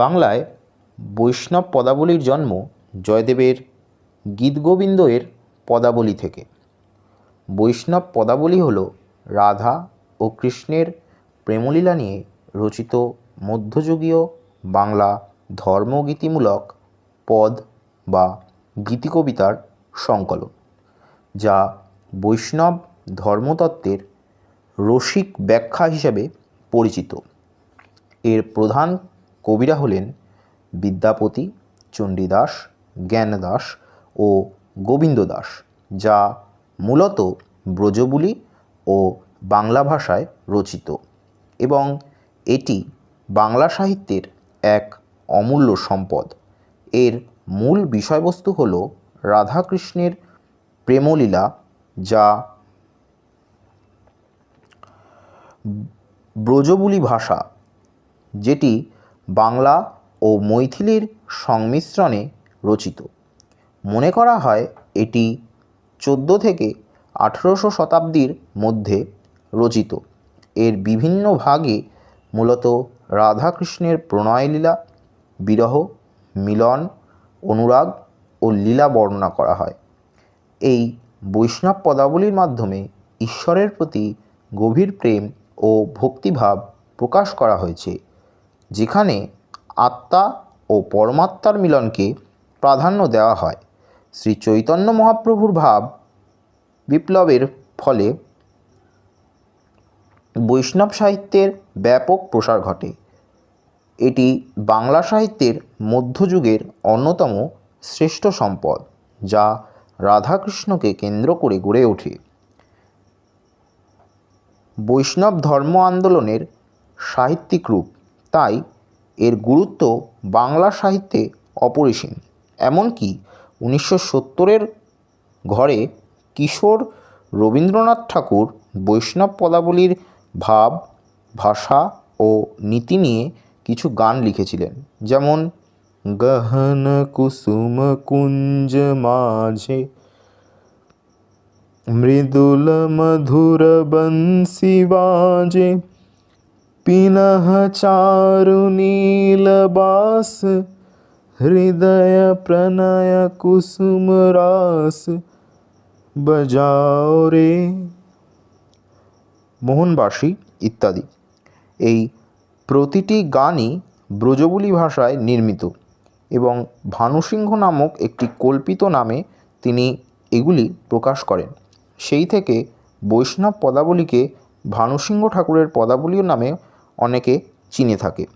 বাংলায় বৈষ্ণব পদাবলীর জন্ম জয়দেবের গীতগোবিন্দ এর পদাবলী থেকে। বৈষ্ণব পদাবলী হল রাধা ও কৃষ্ণের প্রেমলীলা নিয়ে রচিত মধ্যযুগীয় বাংলা ধর্মগীতিমূলক পদ বা গীতিকবিতার সংকলন, যা বৈষ্ণব ধর্মতত্ত্বের রসিক ব্যাখ্যা হিসেবে পরিচিত। এর প্রধান কবিরা হলেন বিদ্যাপতি, চণ্ডীদাস, জ্ঞানদাস ও গোবিন্দ দাস যা মূলত ব্রজবুলি ও বাংলা ভাষায় রচিত এবং এটি বাংলা সাহিত্যের এক অমূল্য সম্পদ। এর মূল বিষয়বস্তু হল রাধাকৃষ্ণের প্রেমলীলা, যা ব্রজবুলি ভাষা, যেটি বাংলা ও মৈথিলির সংমিশ্রণে রচিত। মনে করা হয় এটি চোদ্দ থেকে আঠেরোশো শতাব্দীর মধ্যে রচিত। এর বিভিন্ন ভাগে মূলত রাধাকৃষ্ণের প্রণয়লীলা, বিরহ, মিলন, অনুরাগ ও লীলা বর্ণনা করা হয়। এই বৈষ্ণব পদাবলীর মাধ্যমে ঈশ্বরের প্রতি গভীর প্রেম ও ভক্তিভাব প্রকাশ করা হয়েছে। যেখানে আত্মা ও পরমাত্মার মিলনকে প্রাধান্য দেওয়া হয়। শ্রী চৈতন্য মহাপ্রভুর ভাব বিপ্লবের ফলে বৈষ্ণব সাহিত্যের ব্যাপক প্রসার ঘটে। এটি বাংলা সাহিত্যের মধ্যযুগের অন্যতম শ্রেষ্ঠ সম্পদ, যা রাধাকৃষ্ণকে কেন্দ্র করে গড়ে ওঠে। বৈষ্ণব ধর্ম আন্দোলনের সাহিত্যিক রূপ তাই এর গুরুত্ব বাংলা সাহিত্যে অপরিসীম। এমনকি উনিশশো সত্তরের ঘরে কিশোর রবীন্দ্রনাথ ঠাকুর বৈষ্ণব পদাবলীর ভাব, ভাষা ও নীতি নিয়ে কিছু গান লিখেছিলেন। যেমন, গহন কুসুম কুঞ্জ মাঝে, মৃদুল মধুর বংশী বাজে। বাস হৃদয় প্রণয় কুসুম রাস বজাও রে মোহনবাসী ইত্যাদি এই প্রতিটি গানই ব্রজবুলি ভাষায় নির্মিত এবং ভানুসিংহ নামক একটি কল্পিত নামে তিনি এগুলি প্রকাশ করেন। সেই থেকে বৈষ্ণব পদাবলীকে ভানুসিংহ ঠাকুরের পদাবলী নামে অনেকে চিনে থাকে।